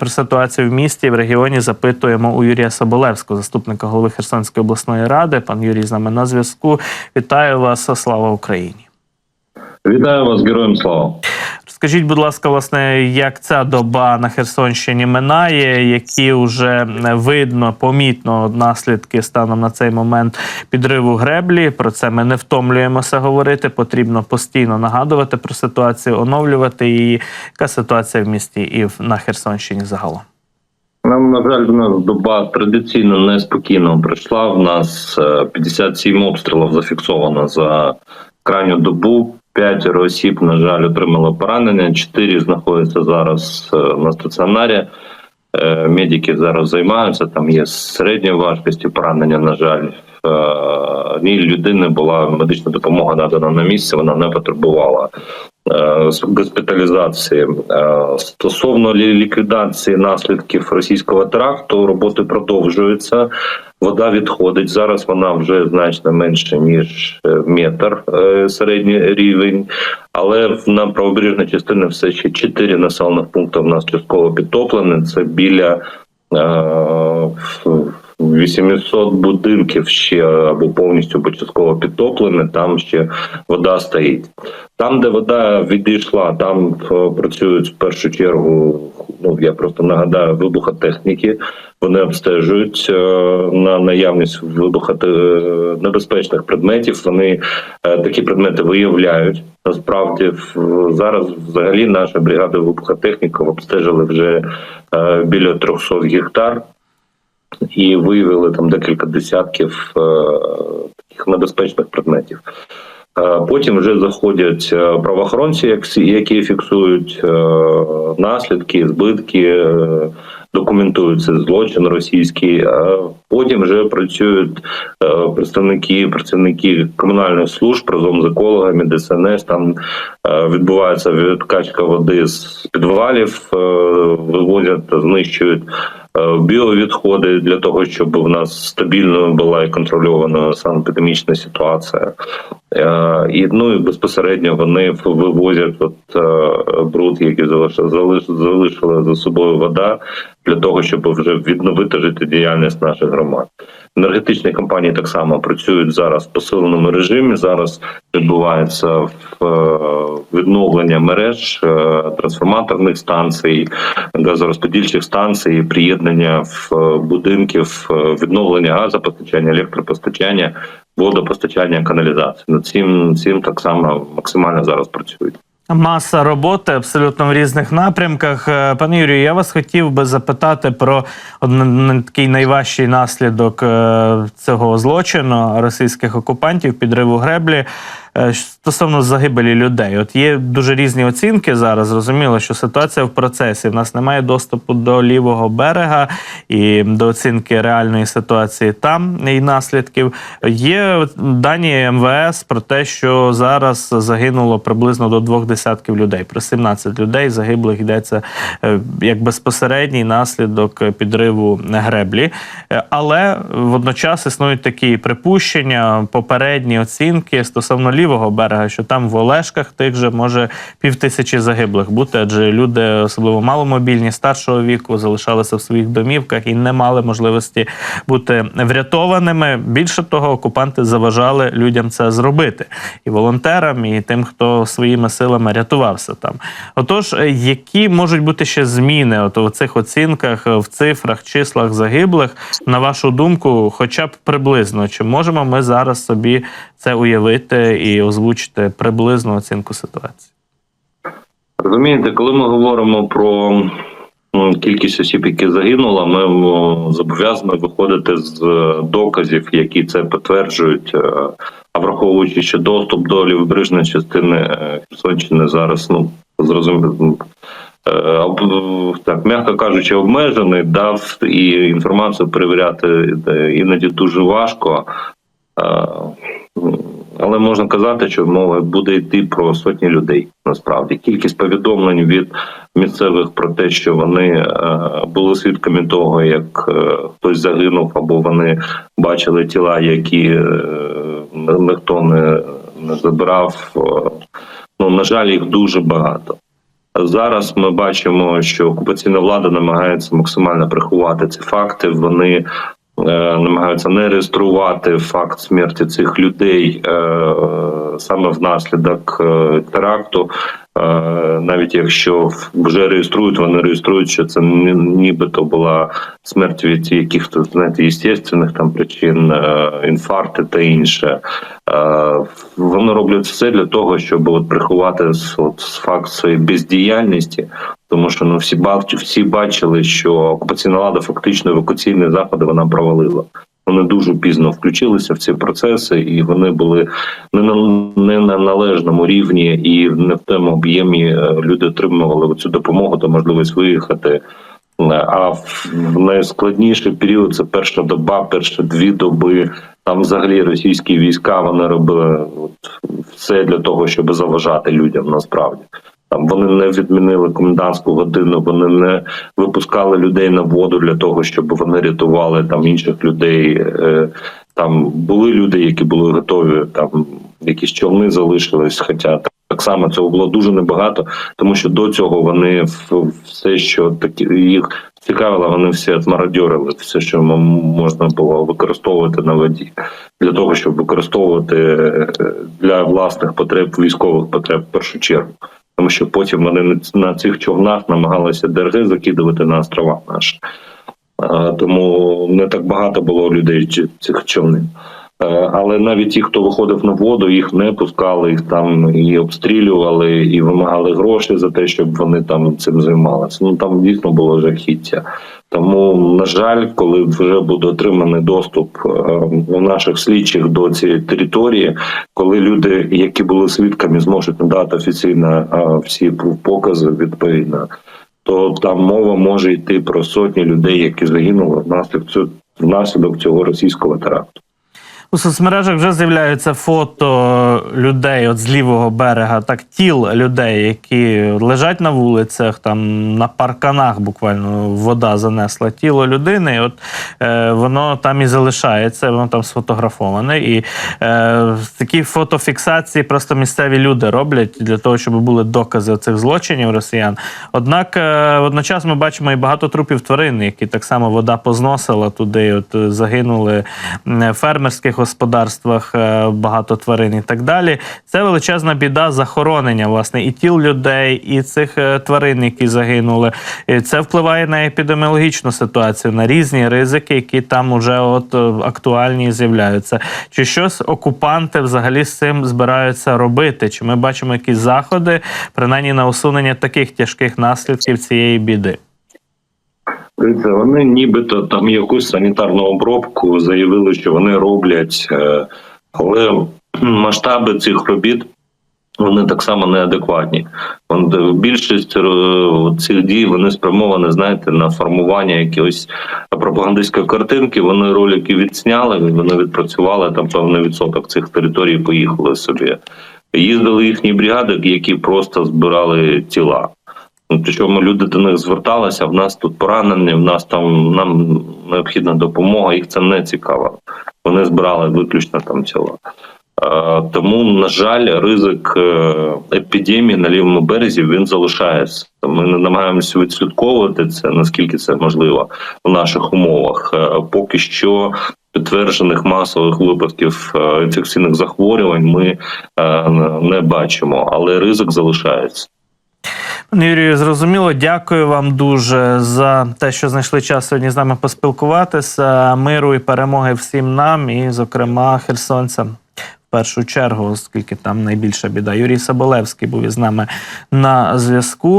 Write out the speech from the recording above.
про ситуацію в місті і в регіоні запитуємо у Юрія Соболевського, заступника голови Херсонської обласної ради. Пан Юрій з нами на зв'язку. Вітаю вас! Слава Україні! Вітаю вас, героям слава. Скажіть, будь ласка, власне, як ця доба на Херсонщині минає, які вже видно помітно наслідки станом на цей момент підриву греблі. Про це ми не втомлюємося говорити. Потрібно постійно нагадувати про ситуацію, оновлювати її. Яка ситуація в місті і на Херсонщині загалом? Нам, на жаль, в нас доба традиційно неспокійно пройшла. В нас е, 57 обстрілів зафіксовано за крайню добу. П'ятеро осіб, на жаль, отримали поранення. Чотири знаходяться зараз е, на стаціонарі. Е, Медики зараз займаються. Там є середньої важкості поранення. На жаль, Е, ні людини була медична допомога надана на місці. Вона не потребувала госпіталізації. Стосовно лі- ліквідації наслідків російського теракту, роботи продовжуються. Вода відходить. Зараз вона вже значно менше ніж е, метр е, середній рівень. Але на правобережній частині все ще чотири населених пункти в нас частково підтоплені. Це біля е, 800 будинків ще або повністю або частково підтоплені. Там ще вода стоїть. Там, де вода відійшла, там е, працюють в першу чергу. Ну я просто нагадаю вибухотехніки. Вони обстежують е, на наявність вибухоте небезпечних предметів. Вони е, такі предмети виявляють. Насправді зараз взагалі наша бригада вибухотехніків обстежили вже е, біля 300 гектар і виявили там декілька десятків е, таких небезпечних предметів. Е, Потім вже заходять е, правоохоронці, які фіксують е, наслідки, збитки, документують цей злочин російський. Потім вже працюють представники, працівники комунальних служб разом з екологами, ДСНС. Там відбувається відкачка води з підвалів, вивозять, знищують біовідходи для того, щоб у нас стабільно була і контрольована санепідемічна ситуація. Е, І ну і безпосередньо вони вивозять от е, бруд, який залишила за собою вода, для того, щоб вже відновити життєдіяльність наших громад. Енергетичні компанії так само працюють зараз в посиленому режимі. Зараз відбувається е, відновлення мереж е, трансформаторних станцій, газорозподільчих станцій, приєднання в е, будинків, відновлення газопостачання, електропостачання, водопостачання, каналізації. Над цим цим так само максимально зараз працюють. Маса роботи абсолютно в різних напрямках. Е, Пане Юрію, я вас хотів би запитати про один такий найважчий наслідок е, цього злочину російських окупантів підриву греблі. Е, Стосовно загибелі людей, от є дуже різні оцінки зараз. Зрозуміло, що ситуація в процесі. В нас немає доступу до лівого берега і до оцінки реальної ситуації там і наслідків. Є дані МВС про те, що зараз загинуло приблизно до двох десятків людей. Про 17 людей загиблих йдеться е, як безпосередній наслідок підриву греблі. Е, Але водночас існують такі припущення, попередні оцінки стосовно лівого берега, що там в Олешках тих же може півтисячі загиблих бути, адже люди, особливо маломобільні, старшого віку, залишалися в своїх домівках і не мали можливості бути врятованими. Більше того, окупанти заважали людям це зробити і волонтерам, і тим, хто своїми силами рятувався там. Отож, які можуть бути ще зміни от у цих оцінках, в цифрах, числах загиблих, на вашу думку, хоча б приблизно, чи можемо ми зараз собі це уявити і озвучити приблизну оцінку ситуації? Розумієте, коли ми говоримо про кількість осіб, які загинули, ми зобов'язані виходити з е, доказів, які це підтверджують. е, А враховуючи, що доступ до лівобережної частини е, Херсонщини зараз, ну зрозуміло. Так, м'яко кажучи, обмежений, дав і інформацію перевіряти іноді дуже важко. Але можна казати, що мова буде йти про сотні людей. Насправді кількість повідомлень від місцевих про те, що вони е, були свідками того, як е, хтось загинув, або вони бачили тіла, які е, ніхто не, е, Ну на жаль, їх дуже багато. Зараз ми бачимо, що окупаційна влада намагається максимально приховати ці факти. Вони намагаються не реєструвати факт смерті цих людей е, саме внаслідок е, теракту. Е, навіть якщо вже реєструють, вони реєструють, що це нібито була смерть від якихось знаєте, естественних там причин, е, інфаркти та інше. Е, Вони роблять все для того, щоб от приховати от, факт своєї бездіяльності, тому що ну всі бач, всі бачили, що окупаційна влада фактично евакуаційні заходи вона провалила. Вони дуже пізно включилися в ці процеси, і вони були не на не на належному рівні і не в тому об'ємі е, люди отримували цю допомогу та можливість виїхати. Е, А в найскладніший період це перша доба, перші дві доби. Там взагалі російські війська вони робили все для того, щоб заважати людям насправді. Там вони не відмінили комендантську годину, вони не випускали людей на воду для того, щоб вони рятували там інших людей. Е, Там були люди, які були готові, там якісь човни залишились. Хоча так само цього було дуже небагато, тому що до цього вони все, що такі їх цікавило, вони все змародьорили, все, що можна було використовувати на воді, для того, щоб використовувати е, для власних потреб, військових потреб в першу чергу. Тому що потім вони на цих човнах намагалися дерги закидувати на острова наші. Тому не так багато було людей цих човнів. Е, Але навіть ті, хто виходив на воду, їх не пускали, їх там і обстрілювали, і вимагали гроші за те, щоб вони там цим займалися. Ну там дійсно було жахіття. Тому, на жаль, коли вже буде отриманий доступ е, у наших слідчих до цієї території, коли люди, які були свідками, зможуть надати офіційно е, всі покази відповідно, то там мова може йти про сотні людей, які загинули внаслідок цього внаслідок цього російського теракту. У соцмережах вже з'являються фото людей от з лівого берега, так тіл людей, які лежать на вулицях, там на парканах буквально вода занесла тіло людини. І от е, воно там і залишається, воно там сфотографоване. І е, такі фотофіксації просто місцеві люди роблять для того, щоб були докази цих злочинів росіян. Однак е, водночас ми бачимо і багато трупів тварин, які так само вода позносила туди. От е, загинули в фермерських господарствах е, багато тварин і так далі. Це величезна біда захоронення власне і тіл людей, і цих е, тварин, які загинули. Це впливає на епідеміологічну ситуацію, на різні ризики, які там уже от е, актуальні з'являються. Чи щось окупанти взагалі з цим збираються робити? Чи ми бачимо якісь заходи, принаймні на усунення таких тяжких наслідків цієї біди? Вони нібито там якусь санітарну обробку заявили, що вони роблять, е, але масштаби цих робіт вони так само неадекватні. Більшість е, цих дій вони спрямовані, знаєте, на формування якоїсь пропагандистської картинки. Вони ролики відсняли, вони відпрацювали там певний відсоток цих територій, поїхали собі. Їздили їхні бригади, які просто збирали тіла. Ну, Причому люди до них зверталися, в нас тут поранені, в нас там нам необхідна допомога, їх це не цікаво. Вони збирали виключно там тіла. Е, Тому, на жаль, ризик е, епідемії на лівому березі він залишається. Ми не намагаємося відслідковувати це, наскільки це можливо в наших умовах. Е, Поки що підтверджених масових випадків інфекційних захворювань ми не бачимо, але ризик залишається. Пане Юрію, зрозуміло. Дякую вам дуже за те, що знайшли час сьогодні з нами поспілкуватися. Миру і перемоги всім нам, і, зокрема, херсонцям. Першу чергу, оскільки там найбільша біда. Юрій Соболевський був із нами на зв'язку.